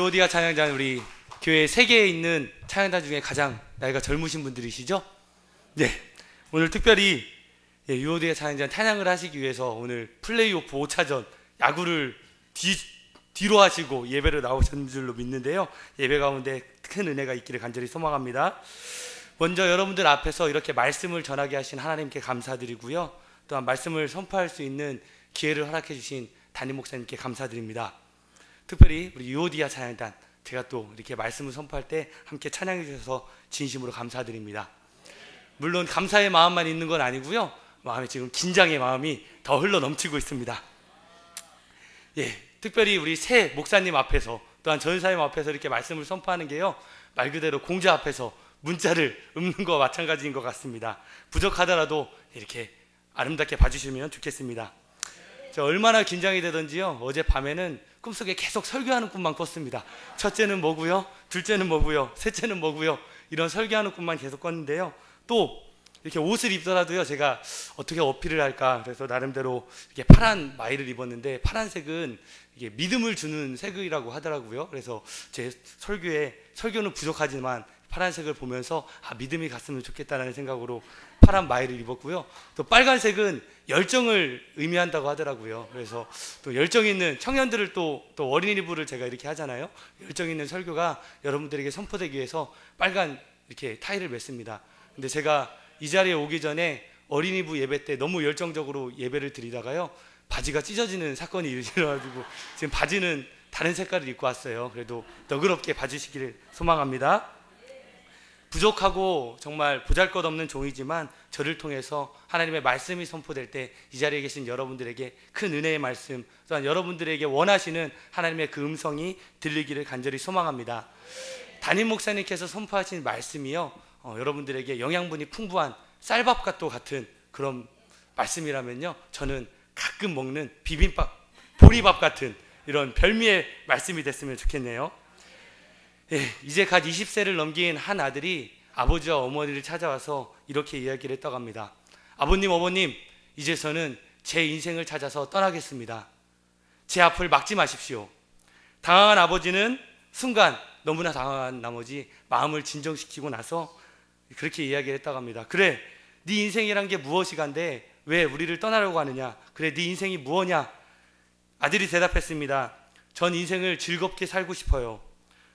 유오디아 찬양단 우리 교회 세계에 있는 찬양단 중에 가장 나이가 젊으신 분들이시죠? 네. 오늘 특별히 예, 유오디아 찬양단 찬양을 하시기 위해서 오늘 플레이오프 5차전 야구를 뒤, 뒤로 하시고 예배를 나오신 줄로 믿는데요. 예배 가운데 큰 은혜가 있기를 간절히 소망합니다. 먼저 여러분들 앞에서 이렇게 말씀을 전하게 하신 하나님께 감사드리고요. 또한 말씀을 선포할 수 있는 기회를 허락해 주신 담임 목사님께 감사드립니다. 특별히 우리 유오디아 찬양단 제가 또 이렇게 말씀을 선포할 때 함께 찬양해 주셔서 진심으로 감사드립니다. 물론 감사의 마음만 있는 건 아니고요. 마음에 지금 긴장의 마음이 더 흘러 넘치고 있습니다. 예, 특별히 우리 새 목사님 앞에서 또한 전사님 앞에서 이렇게 말씀을 선포하는 게요. 말 그대로 공자 앞에서 문자를 읊는 것과 마찬가지인 것 같습니다. 부족하더라도 이렇게 아름답게 봐주시면 좋겠습니다. 저 얼마나 긴장이 되던지요. 어제 밤에는 꿈속에 계속 설교하는 꿈만 꿨습니다. 첫째는 뭐고요? 둘째는 뭐고요? 셋째는 뭐고요? 이런 설교하는 꿈만 계속 꿨는데요. 또 이렇게 옷을 입더라도요. 제가 어떻게 어필을 할까? 그래서 나름대로 이렇게 파란 마이를 입었는데 파란색은 이게 믿음을 주는 색이라고 하더라고요. 그래서 제 설교에 설교는 부족하지만 파란색을 보면서 아 믿음이 갔으면 좋겠다라는 생각으로 파란 마이를 입었고요. 또 빨간색은 열정을 의미한다고 하더라고요. 그래서 또 열정 있는 청년들을 또, 또 어린이부를 제가 이렇게 하잖아요. 열정 있는 설교가 여러분들에게 선포되기 위해서 빨간 이렇게 타이를 맸습니다. 근데 제가 이 자리에 오기 전에 어린이부 예배 때 너무 열정적으로 예배를 드리다가요. 바지가 찢어지는 사건이 일어나가지고 지금 바지는 다른 색깔을 입고 왔어요. 그래도 너그럽게 봐주시기를 소망합니다. 부족하고 정말 보잘것없는 종이지만 저를 통해서 하나님의 말씀이 선포될 때 이 자리에 계신 여러분들에게 큰 은혜의 말씀 또한 여러분들에게 원하시는 하나님의 그 음성이 들리기를 간절히 소망합니다. 담임 목사님께서 선포하신 말씀이요 어, 여러분들에게 영양분이 풍부한 쌀밥과 또 같은 그런 말씀이라면요 저는 가끔 먹는 비빔밥 보리밥 같은 이런 별미의 말씀이 됐으면 좋겠네요. 예, 이제 갓 20세를 넘긴 한 아들이 아버지와 어머니를 찾아와서 이렇게 이야기를 했다고 합니다. 아버님, 어머님, 이제서는 제 인생을 찾아서 떠나겠습니다. 제 앞을 막지 마십시오. 당황한 아버지는 순간 너무나 당황한 나머지 마음을 진정시키고 나서 그렇게 이야기를 했다고 합니다. 그래, 네 인생이란 게 무엇이간데 왜 우리를 떠나려고 하느냐? 그래, 네 인생이 무엇냐? 아들이 대답했습니다. 전 인생을 즐겁게 살고 싶어요.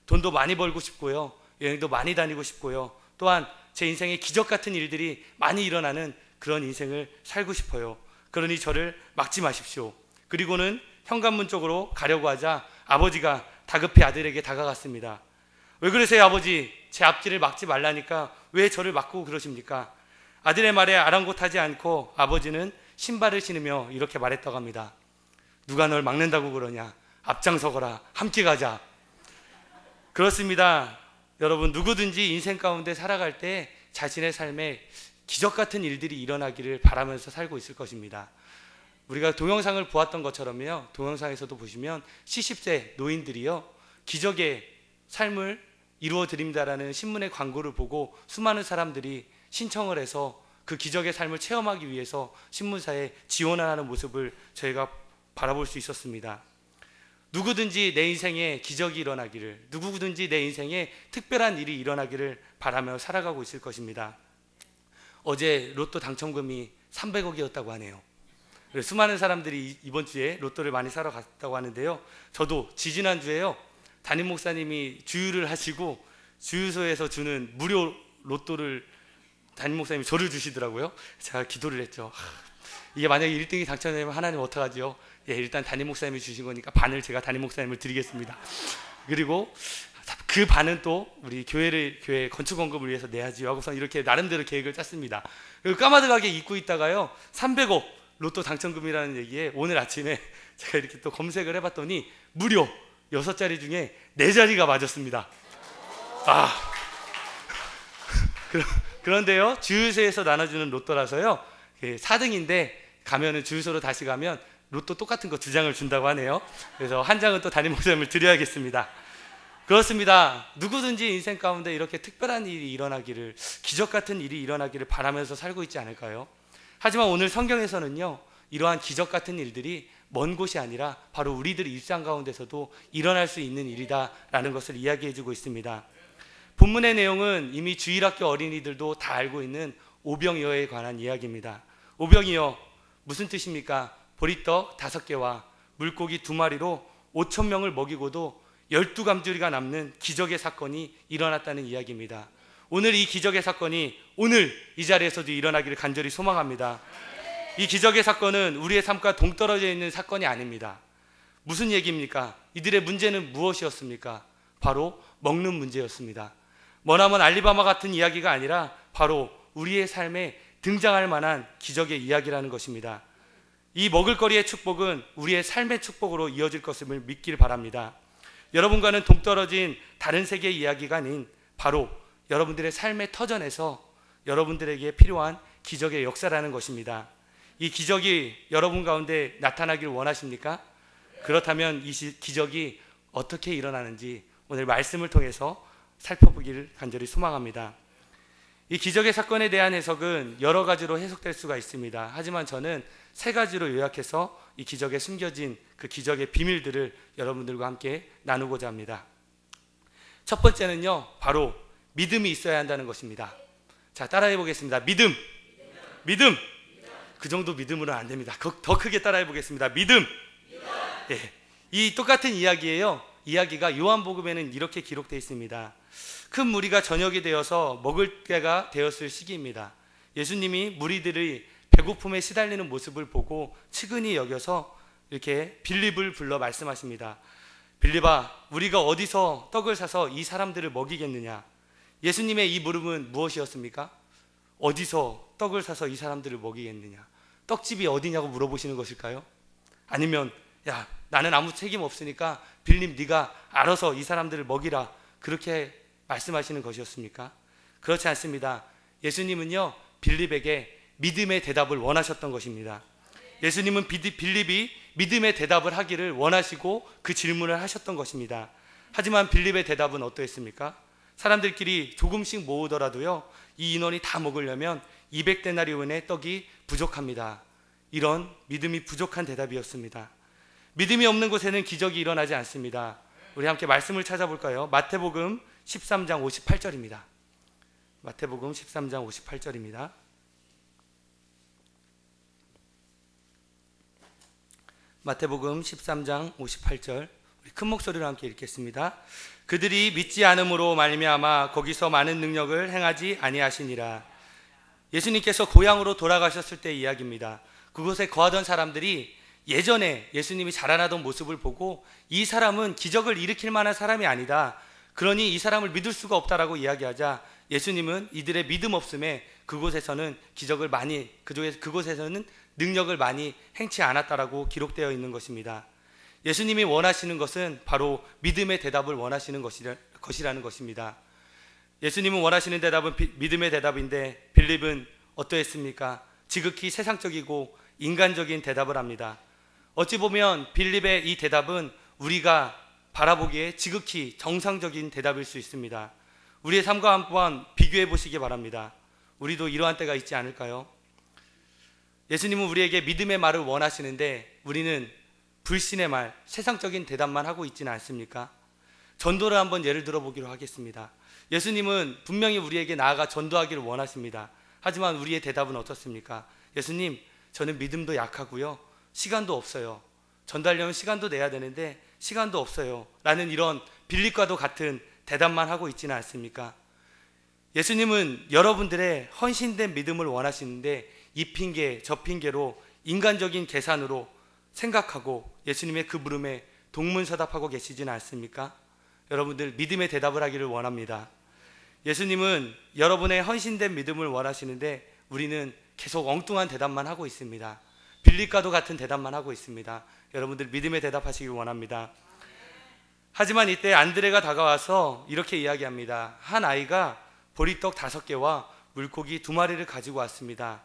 돈도 많이 벌고 싶고요. 여행도 많이 다니고 싶고요. 또한 제 인생에 기적 같은 일들이 많이 일어나는 그런 인생을 살고 싶어요. 그러니 저를 막지 마십시오. 그리고는 현관문 쪽으로 가려고 하자 아버지가 다급히 아들에게 다가갔습니다. 왜 그러세요, 아버지? 제 앞길을 막지 말라니까 왜 저를 막고 그러십니까? 아들의 말에 아랑곳하지 않고 아버지는 신발을 신으며 이렇게 말했다고 합니다. 누가 널 막는다고 그러냐? 앞장서거라. 함께 가자. 그렇습니다. 여러분 누구든지 인생 가운데 살아갈 때 자신의 삶에 기적 같은 일들이 일어나기를 바라면서 살고 있을 것입니다. 우리가 동영상을 보았던 것처럼요. 동영상에서도 보시면 70세 노인들이요. 기적의 삶을 이루어 드립니다라는 신문의 광고를 보고 수많은 사람들이 신청을 해서 그 기적의 삶을 체험하기 위해서 신문사에 지원하는 모습을 저희가 바라볼 수 있었습니다. 누구든지 내 인생에 기적이 일어나기를, 누구든지 내 인생에 특별한 일이 일어나기를 바라며 살아가고 있을 것입니다. 어제 로또 당첨금이 300억이었다고 하네요. 수많은 사람들이 이번 주에 로또를 많이 사러 갔다고 하는데요. 저도 지지난 주에요. 담임 목사님이 주유를 하시고 주유소에서 주는 무료 로또를 담임 목사님이 저를 주시더라고요. 제가 기도를 했죠. 이게 만약에 1등이 당첨되면 하나님 어떡하지요? 예, 일단 담임 목사님이 주신 거니까 반을 제가 담임 목사님을 드리겠습니다. 그리고 그 반은 또 우리 교회를 교회 건축 원금을 위해서 내야지요 하고서 이렇게 나름대로 계획을 짰습니다. 까마득하게 잊고 있다가요. 300억 로또 당첨금이라는 얘기에 오늘 아침에 제가 이렇게 또 검색을 해봤더니 무려 6자리 중에 4자리가 맞았습니다. 아. 그런데요. 주유소에서 나눠주는 로또라서요. 4등인데 가면은 주유소로 다시 가면 로또 똑같은 거 두 장을 준다고 하네요. 그래서 한 장은 또 담임 목사님을 드려야겠습니다. 그렇습니다. 누구든지 인생 가운데 이렇게 특별한 일이 일어나기를, 기적 같은 일이 일어나기를 바라면서 살고 있지 않을까요? 하지만 오늘 성경에서는요, 이러한 기적 같은 일들이 먼 곳이 아니라 바로 우리들 일상 가운데서도 일어날 수 있는 일이다라는 것을 이야기해 주고 있습니다. 본문의 내용은 이미 주일학교 어린이들도 다 알고 있는 오병이어에 관한 이야기입니다. 오병이어 무슨 뜻입니까? 보리떡 다섯 개와 물고기 두 마리로 5천 명을 먹이고도 열두 감주리가 남는 기적의 사건이 일어났다는 이야기입니다. 오늘 이 기적의 사건이 오늘 이 자리에서도 일어나기를 간절히 소망합니다. 이 기적의 사건은 우리의 삶과 동떨어져 있는 사건이 아닙니다. 무슨 얘기입니까? 이들의 문제는 무엇이었습니까? 바로 먹는 문제였습니다. 머나먼 알리바마 같은 이야기가 아니라 바로 우리의 삶에 등장할 만한 기적의 이야기라는 것입니다. 이 먹을거리의 축복은 우리의 삶의 축복으로 이어질 것을 믿기를 바랍니다. 여러분과는 동떨어진 다른 세계의 이야기가 아닌 바로 여러분들의 삶의 터전에서 여러분들에게 필요한 기적의 역사라는 것입니다. 이 기적이 여러분 가운데 나타나길 원하십니까? 그렇다면 이 기적이 어떻게 일어나는지 오늘 말씀을 통해서 살펴보기를 간절히 소망합니다. 이 기적의 사건에 대한 해석은 여러 가지로 해석될 수가 있습니다. 하지만 저는 세 가지로 요약해서 이 기적에 숨겨진 그 기적의 비밀들을 여러분들과 함께 나누고자 합니다. 첫 번째는요, 바로 믿음이 있어야 한다는 것입니다. 자, 따라해 보겠습니다. 믿음. 믿음. 그 정도 믿음으로는 안 됩니다. 더 크게 따라해 보겠습니다. 믿음. 예. 이 똑같은 이야기예요. 이야기가 요한복음에는 이렇게 기록되어 있습니다. 큰 무리가 저녁이 되어서 먹을 때가 되었을 시기입니다. 예수님이 무리들의 배고픔에 시달리는 모습을 보고 측은히 여겨서 이렇게 빌립을 불러 말씀하십니다. 빌립아, 우리가 어디서 떡을 사서 이 사람들을 먹이겠느냐? 예수님의 이 물음은 무엇이었습니까? 어디서 떡을 사서 이 사람들을 먹이겠느냐? 떡집이 어디냐고 물어보시는 것일까요? 아니면 야 나는 아무 책임 없으니까 빌립 네가 알아서 이 사람들을 먹이라 그렇게 말씀하시는 것이었습니까? 그렇지 않습니다. 예수님은요 빌립에게 믿음의 대답을 원하셨던 것입니다. 예수님은 빌립이 믿음의 대답을 하기를 원하시고 그 질문을 하셨던 것입니다. 하지만 빌립의 대답은 어떠했습니까? 사람들끼리 조금씩 모으더라도요, 이 인원이 다 먹으려면 200데나리온의 떡이 부족합니다. 이런 믿음이 부족한 대답이었습니다. 믿음이 없는 곳에는 기적이 일어나지 않습니다. 우리 함께 말씀을 찾아볼까요? 마태복음 13장 58절입니다. 마태복음 13장 58절입니다. 마태복음 13장 58절 우리 큰 목소리로 함께 읽겠습니다. 그들이 믿지 않음으로 말미암아 거기서 많은 능력을 행하지 아니하시니라. 예수님께서 고향으로 돌아가셨을 때 이야기입니다. 그곳에 거하던 사람들이 예전에 예수님이 자라나던 모습을 보고 이 사람은 기적을 일으킬 만한 사람이 아니다. 그러니 이 사람을 믿을 수가 없다라고 이야기하자 예수님은 이들의 믿음 없음에 그곳에서는 기적을 많이 그곳에서는 능력을 많이 행치 않았다라고 기록되어 있는 것입니다. 예수님이 원하시는 것은 바로 믿음의 대답을 원하시는 것이라, 것이라는 것입니다. 예수님은 원하시는 대답은 비, 믿음의 대답인데 빌립은 어떠했습니까? 지극히 세상적이고 인간적인 대답을 합니다. 어찌 보면 빌립의 이 대답은 우리가 바라보기에 지극히 정상적인 대답일 수 있습니다. 우리의 삶과 한번 비교해 보시기 바랍니다. 우리도 이러한 때가 있지 않을까요? 예수님은 우리에게 믿음의 말을 원하시는데 우리는 불신의 말, 세상적인 대답만 하고 있지는 않습니까? 전도를 한번 예를 들어 보기로 하겠습니다. 예수님은 분명히 우리에게 나아가 전도하기를 원하십니다. 하지만 우리의 대답은 어떻습니까? 예수님, 저는 믿음도 약하고요. 시간도 없어요. 전달려면 시간도 내야 되는데 시간도 없어요. 라는 이런 빌립과도 같은 대답만 하고 있지는 않습니까? 예수님은 여러분들의 헌신된 믿음을 원하시는데 이 핑계, 저 핑계로 인간적인 계산으로 생각하고 예수님의 그 물음에 동문서답하고 계시지는 않습니까? 여러분들 믿음의 대답을 하기를 원합니다. 예수님은 여러분의 헌신된 믿음을 원하시는데 우리는 계속 엉뚱한 대답만 하고 있습니다. 빌립과도 같은 대답만 하고 있습니다. 여러분들 믿음의 대답하시길 원합니다. 하지만 이때 안드레가 다가와서 이렇게 이야기합니다. 한 아이가 보리떡 다섯 개와 물고기 두 마리를 가지고 왔습니다.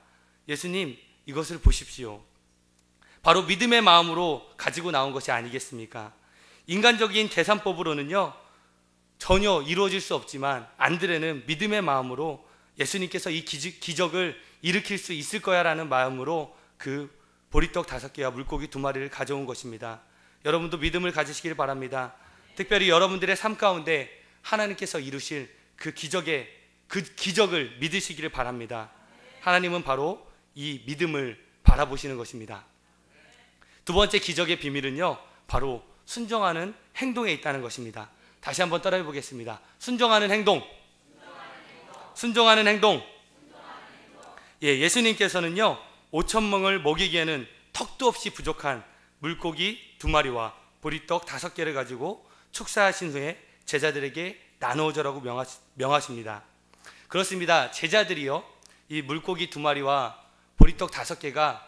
예수님, 이것을 보십시오. 바로 믿음의 마음으로 가지고 나온 것이 아니겠습니까? 인간적인 계산법으로는요, 전혀 이루어질 수 없지만 안드레는 믿음의 마음으로 예수님께서 이 기적을 일으킬 수 있을 거야라는 마음으로 그 보리떡 다섯 개와 물고기 두 마리를 가져온 것입니다. 여러분도 믿음을 가지시길 바랍니다. 특별히 여러분들의 삶 가운데 하나님께서 이루실 그 기적의 그 기적을 믿으시기를 바랍니다. 하나님은 바로 이 믿음을 바라보시는 것입니다. 두 번째 기적의 비밀은요, 바로 순종하는 행동에 있다는 것입니다. 다시 한번 따라해 보겠습니다. 순종하는 행동. 순종하는 행동. 예, 예수님께서는요, 5천 명을 먹이기에는 턱도 없이 부족한 물고기 두 마리와 보리떡 다섯 개를 가지고 축사하신 후에 제자들에게 나누어주라고 명하십니다. 그렇습니다. 제자들이요, 이 물고기 두 마리와 보리떡 다섯 개가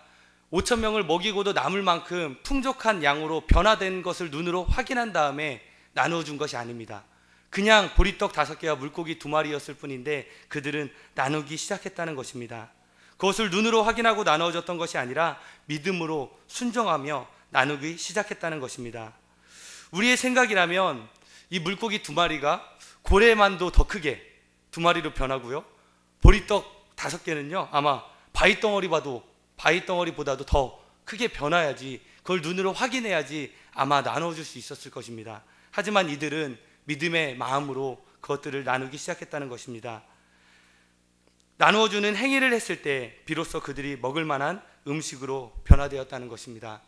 5천 명을 먹이고도 남을 만큼 풍족한 양으로 변화된 것을 눈으로 확인한 다음에 나누어 준 것이 아닙니다. 그냥 보리떡 다섯 개와 물고기 두 마리였을 뿐인데 그들은 나누기 시작했다는 것입니다. 그것을 눈으로 확인하고 나누어졌던 것이 아니라 믿음으로 순정하며 나누기 시작했다는 것입니다. 우리의 생각이라면 이 물고기 두 마리가 고래만도 더 크게 두 마리로 변하고요. 보리떡 다섯 개는요. 아마 바위 덩어리 봐도 바위 덩어리보다도 더 크게 변화야지 그걸 눈으로 확인해야지 아마 나눠줄 수 있었을 것입니다. 하지만 이들은 믿음의 마음으로 그것들을 나누기 시작했다는 것입니다. 나누어주는 행위를 했을 때 비로소 그들이 먹을 만한 음식으로 변화되었다는 것입니다.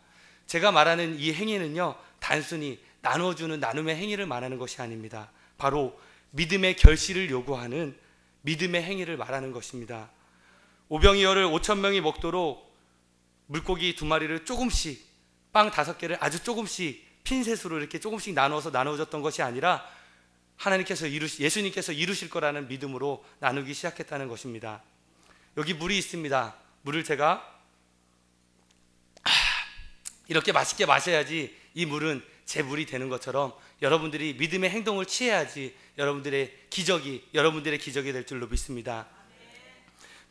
제가 말하는 이 행위는요, 단순히 나누어주는 나눔의 행위를 말하는 것이 아닙니다. 바로 믿음의 결실을 요구하는 믿음의 행위를 말하는 것입니다. 오병이어를 5천 명이 먹도록 물고기 두 마리를 조금씩 빵 다섯 개를 아주 조금씩 핀셋으로 이렇게 조금씩 나눠서 나눠줬던 것이 아니라 하나님께서 이루시 예수님께서 이루실 거라는 믿음으로 나누기 시작했다는 것입니다. 여기 물이 있습니다. 물을 제가 이렇게 맛있게 마셔야지 이 물은 제 물이 되는 것처럼 여러분들이 믿음의 행동을 취해야지 여러분들의 기적이 여러분들의 기적이 될 줄로 믿습니다.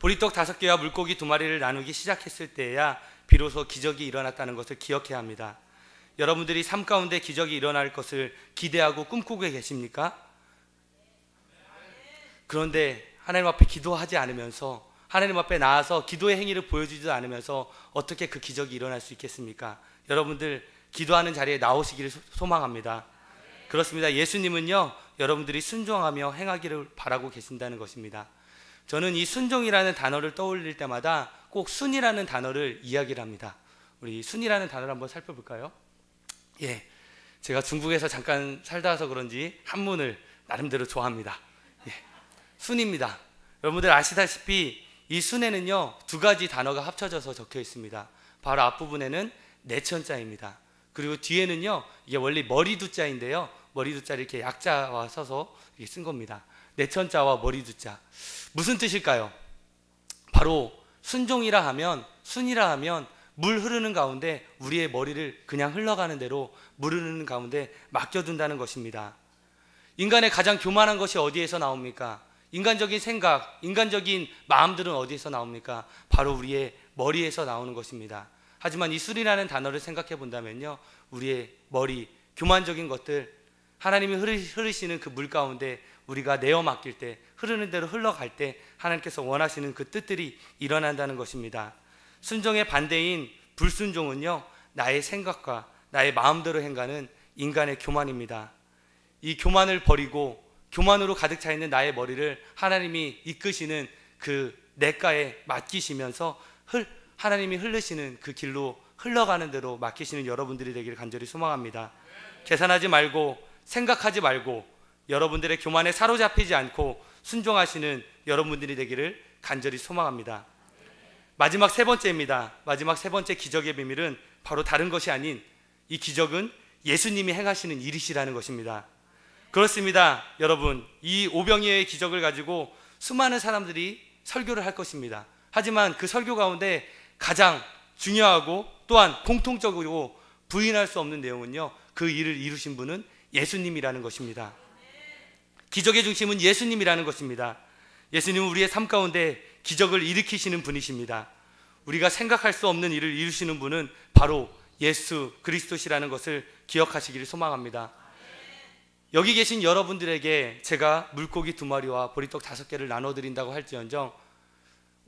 보리떡 다섯 개와 물고기 두 마리를 나누기 시작했을 때야 비로소 기적이 일어났다는 것을 기억해야 합니다. 여러분들이 삶 가운데 기적이 일어날 것을 기대하고 꿈꾸고 계십니까? 그런데 하나님 앞에 기도하지 않으면서 하나님 앞에 나와서 기도의 행위를 보여주지도 않으면서 어떻게 그 기적이 일어날 수 있겠습니까? 여러분들 기도하는 자리에 나오시기를 소망합니다. 그렇습니다. 예수님은요, 여러분들이 순종하며 행하기를 바라고 계신다는 것입니다. 저는 이 순종이라는 단어를 떠올릴 때마다 꼭 순이라는 단어를 이야기를 합니다. 우리 순이라는 단어를 한번 살펴볼까요? 예. 제가 중국에서 잠깐 살다 와서 그런지 한문을 나름대로 좋아합니다. 예. 순입니다. 여러분들 아시다시피 이 순에는요, 두 가지 단어가 합쳐져서 적혀 있습니다. 바로 앞부분에는 내천자입니다. 그리고 뒤에는요, 이게 원래 머리두자인데요. 머리두자를 이렇게 약자와 써서 쓴 겁니다. 내천자와 머리두자. 무슨 뜻일까요? 바로 순종이라 하면, 순이라 하면 물 흐르는 가운데 우리의 머리를 그냥 흘러가는 대로 물 흐르는 가운데 맡겨둔다는 것입니다. 인간의 가장 교만한 것이 어디에서 나옵니까? 인간적인 생각, 인간적인 마음들은 어디에서 나옵니까? 바로 우리의 머리에서 나오는 것입니다. 하지만 이 술이라는 단어를 생각해 본다면요. 우리의 머리, 교만적인 것들, 하나님이 흐르시는 그 물 가운데 우리가 내어 맡길 때, 흐르는 대로 흘러갈 때 하나님께서 원하시는 그 뜻들이 일어난다는 것입니다. 순종의 반대인 불순종은요, 나의 생각과 나의 마음대로 행가는 인간의 교만입니다. 이 교만을 버리고 교만으로 가득 차 있는 나의 머리를 하나님이 이끄시는 그 내가에 맡기시면서 흘, 하나님이 흘르시는 그 길로 흘러가는 대로 맡기시는 여러분들이 되기를 간절히 소망합니다. 계산하지 말고 생각하지 말고 여러분들의 교만에 사로잡히지 않고 순종하시는 여러분들이 되기를 간절히 소망합니다. 마지막 세 번째입니다. 마지막 세 번째 기적의 비밀은 바로 다른 것이 아닌 이 기적은 예수님이 행하시는 일이시라는 것입니다. 그렇습니다. 여러분, 이 오병이어의 기적을 가지고 수많은 사람들이 설교를 할 것입니다. 하지만 그 설교 가운데 가장 중요하고 또한 공통적으로 부인할 수 없는 내용은요. 그 일을 이루신 분은 예수님이라는 것입니다. 기적의 중심은 예수님이라는 것입니다. 예수님은 우리의 삶 가운데 기적을 일으키시는 분이십니다. 우리가 생각할 수 없는 일을 이루시는 분은 바로 예수 그리스도시라는 것을 기억하시기를 소망합니다. 여기 계신 여러분들에게 제가 물고기 두 마리와 보리떡 다섯 개를 나눠 드린다고 할지언정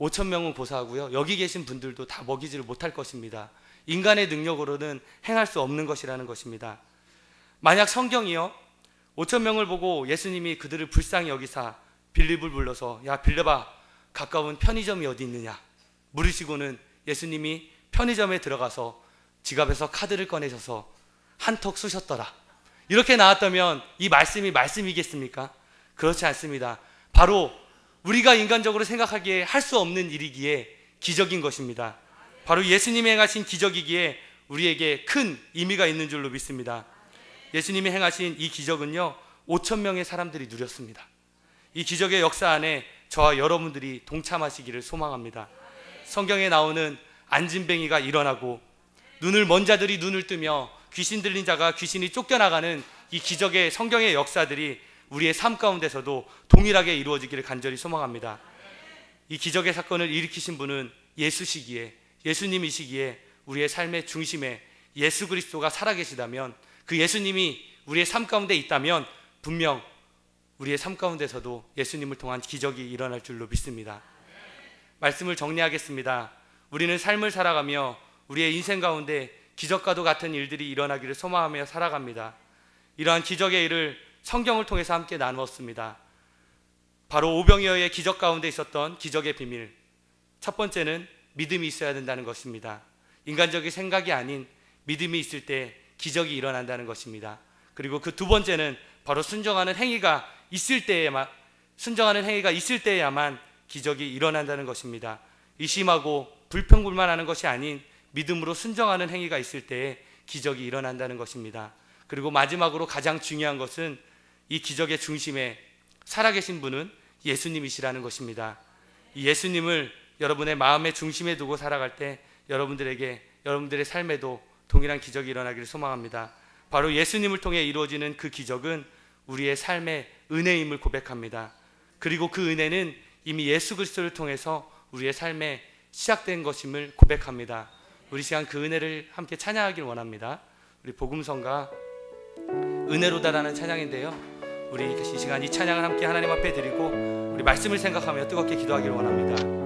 5천 명은 고사하고요. 여기 계신 분들도 다 먹이지를 못할 것입니다. 인간의 능력으로는 행할 수 없는 것이라는 것입니다. 만약 성경이요 5천 명을 보고 예수님이 그들을 불쌍히 여기사 빌립을 불러서 야 빌립아 가까운 편의점이 어디 있느냐 물으시고는 예수님이 편의점에 들어가서 지갑에서 카드를 꺼내셔서 한턱 쑤셨더라. 이렇게 나왔다면 이 말씀이 말씀이겠습니까? 그렇지 않습니다. 바로 우리가 인간적으로 생각하기에 할 수 없는 일이기에 기적인 것입니다. 바로 예수님이 행하신 기적이기에 우리에게 큰 의미가 있는 줄로 믿습니다. 예수님이 행하신 이 기적은요, 5천 명의 사람들이 누렸습니다. 이 기적의 역사 안에 저와 여러분들이 동참하시기를 소망합니다. 성경에 나오는 안진뱅이가 일어나고 눈을 먼 자들이 눈을 뜨며 귀신 들린 자가 귀신이 쫓겨나가는 이 기적의 성경의 역사들이 우리의 삶 가운데서도 동일하게 이루어지기를 간절히 소망합니다. 이 기적의 사건을 일으키신 분은 예수시기에 예수님이시기에 우리의 삶의 중심에 예수 그리스도가 살아계시다면 그 예수님이 우리의 삶 가운데 있다면 분명 우리의 삶 가운데서도 예수님을 통한 기적이 일어날 줄로 믿습니다. 말씀을 정리하겠습니다. 우리는 삶을 살아가며 우리의 인생 가운데 기적과도 같은 일들이 일어나기를 소망하며 살아갑니다. 이러한 기적의 일을 성경을 통해서 함께 나누었습니다. 바로 오병이어의 기적 가운데 있었던 기적의 비밀. 첫 번째는 믿음이 있어야 된다는 것입니다. 인간적인 생각이 아닌 믿음이 있을 때 기적이 일어난다는 것입니다. 그리고 그 두 번째는 바로 순종하는 행위가 있을 때에만 순종하는 행위가 있을 때야만 기적이 일어난다는 것입니다. 의심하고 불평불만하는 것이 아닌 믿음으로 순종하는 행위가 있을 때에 기적이 일어난다는 것입니다. 그리고 마지막으로 가장 중요한 것은 이 기적의 중심에 살아계신 분은 예수님이시라는 것입니다. 이 예수님을 여러분의 마음의 중심에 두고 살아갈 때 여러분들에게 여러분들의 삶에도 동일한 기적이 일어나기를 소망합니다. 바로 예수님을 통해 이루어지는 그 기적은 우리의 삶의 은혜임을 고백합니다. 그리고 그 은혜는 이미 예수 그리스도를 통해서 우리의 삶에 시작된 것임을 고백합니다. 우리 시간 그 은혜를 함께 찬양하길 원합니다. 우리 복음성가 은혜로다라는 찬양인데요. 우리 이 시간 이 찬양을 함께 하나님 앞에 드리고 우리 말씀을 생각하며 뜨겁게 기도하기를 원합니다.